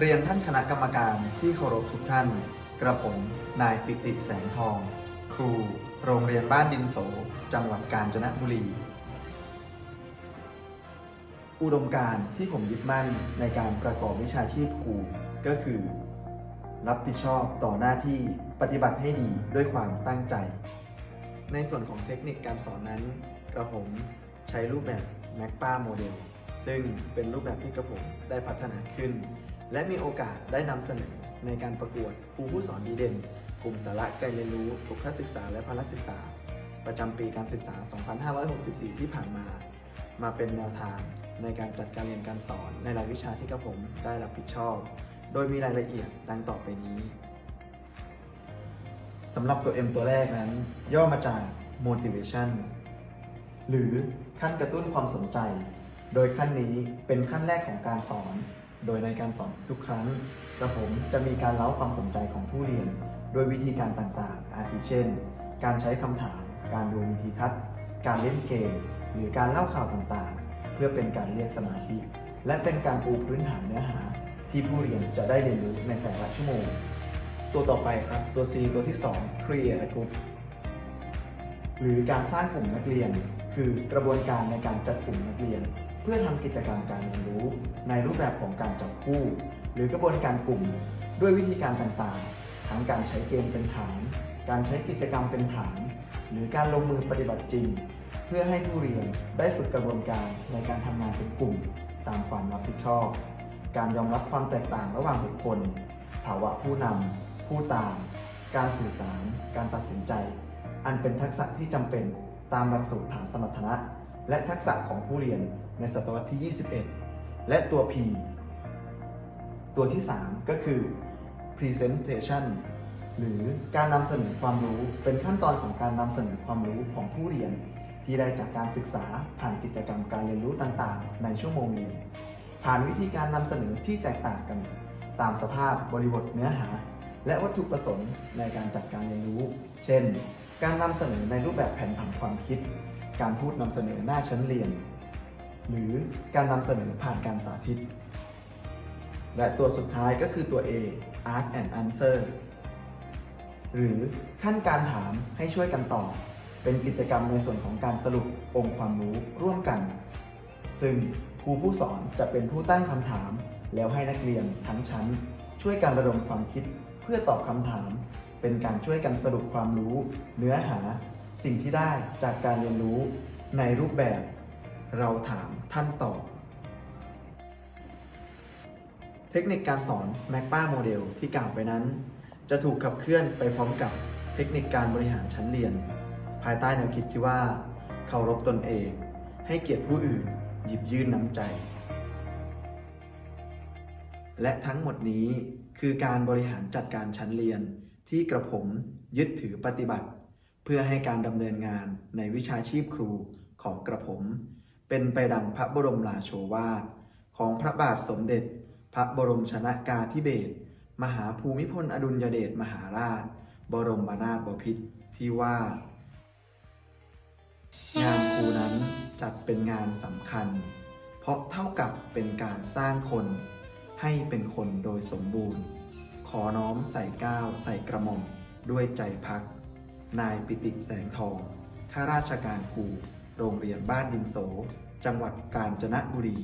เรียนท่านคณะกรรมการที่เคารพทุกท่าน กระผม นายปิติแสงทอง ครู โรงเรียนบ้านดินโส จังหวัดกาญจนบุรี อุดมการที่ผมยึดมั่นในการประกอบวิชาชีพครูก็คือ รับผิดชอบต่อหน้าที่ปฏิบัติให้ดีด้วยความตั้งใจ ในส่วนของเทคนิคการสอนนั้น กระผมใช้รูปแบบ m a c p a โมเดลซึ่งเป็นรูปแบบที่กระผมได้พัฒนาขึ้น และมีโอกาสได้นำเสนอในการประกวดครูผู้สอนดีเด่น กลุ่มสาระการเรียนรู้ สุขศึกษาและพละศึกษา ประจำปีการศึกษา 2564 ที่ผ่านมา มาเป็นแนวทางในการจัดการเรียนการสอนในรายวิชาที่กระผมได้รับผิดชอบ โดยมีรายละเอียดดังต่อไปนี้สำหรับตัว M ตัวแรกนั้น ย่อมาจาก motivation หรือขั้นกระตุ้นความสนใจ โดยขั้นนี้เป็นขั้นแรกของการสอน โดยในการสอนทุกครั้งกระผมจะมีการเล้าความสนใจของผู้เรียน โดยวิธีการต่างๆ อาทิเช่น การใช้คำถาม การดูวิธีทัศน์ การเล่นเกม หรือการเล่าข่าวต่างๆ เพื่อเป็นการเรียกสมาธิ และเป็นการปูพื้นฐานเนื้อหา ที่ผู้เรียนจะได้เรียนรู้ในแต่ละชั่วโมง ตัวต่อไปครับตัว C ตัวที่ 2 create a group หรือการสร้างกลุ่มนักเรียน คือกระบวนการในการจัดกลุ่มนักเรียน พื่อทำกิจกรรมการเรียนรู้ ในรูปแบบของการจับคู่ หรือกระบวนการกลุ่ม ด้วยวิธีการต่างๆ ทั้งการใช้เกมเป็นฐาน การใช้กิจกรรมเป็นฐาน หรือการลงมือปฏิบัติจริง เพื่อให้ผู้เรียนได้ฝึกกระบวนการในการทำงานเป็นกลุ่ม ตามความรับผิดชอบ การยอมรับความแตกต่างระหว่างบุคคล ภาวะผู้นำผู้ตาม การสื่อสาร การตัดสินใจ อันเป็นทักษะที่จำเป็นตามหลักสูตรฐานสมรรถนะ และทักษะของผู้เรียนในศตวรรษที่ 21 และตัว P ตัวที่ 3 ก็คือ presentation หรือการนำเสนอความรู้เป็นขั้นตอนของการนำเสนอความรู้ของผู้เรียน ที่ได้จากการศึกษาผ่านกิจกรรมการเรียนรู้ต่างๆ ในชั่วโมงเรียน ผ่านวิธีการนำเสนอที่แตกต่างกัน ตามสภาพบริบทเนื้อหา และวัตถุประสงค์ในการจัดการเรียนรู้ เช่น การนำเสนอในรูปแบบแผนผังความคิด การพูดนำเสนอหน้าชั้นเรียน หรือการนำเสนอผ่านการสาธิต และตัวสุดท้ายก็คือตัว A Ask and Answer หรือขั้นการถามให้ช่วยกันตอบเป็นกิจกรรมในส่วนของการสรุปองค์ความรู้ร่วมกัน ซึ่งครูผู้สอนจะเป็นผู้ตั้งคำถาม แล้วให้นักเรียนทั้งชั้น ช่วยกันระดมความคิดเพื่อตอบคำถาม เป็นการช่วยกันสรุปความรู้ เนื้อหา สิ่งที่ได้จากการเรียนรู้ในรูปแบบเราถามท่านตอบ เทคนิคการสอน m a c p a โมเดลที่กล่าวไปนั้น จะถูกขับเคลื่อนไปพร้อมกับเทคนิคการบริหารชั้นเรียน ภายใต้แนวคิดที่ว่า เคารพตนเอง ให้เกียรติผู้อื่น หยิบยื่นน้ำใจ และทั้งหมดนี้คือการบริหารจัดการชั้นเรียนที่กระผมยึดถือปฏิบัติ เพื่อให้การดำเนินงานในวิชาชีพครูของกระผม เป็นไปดังพระบรมราโชวาทของพระบาทสมเด็จ พระบรมชนากาธิเบศรมหาภูมิพลอดุลยเดชมหาราช บรมนาถบพิตรที่ว่า งานครูนั้นจัดเป็นงานสำคัญ เพราะเท่ากับเป็นการสร้างคน ให้เป็นคนโดยสมบูรณ์ ขอน้อมใส่ก้าวใส่กระหม่อมด้วยใจพัก นายปิติแสงทอง ข้าราชการครู โรงเรียนบ้านดินโส จังหวัดกาญจนบุรี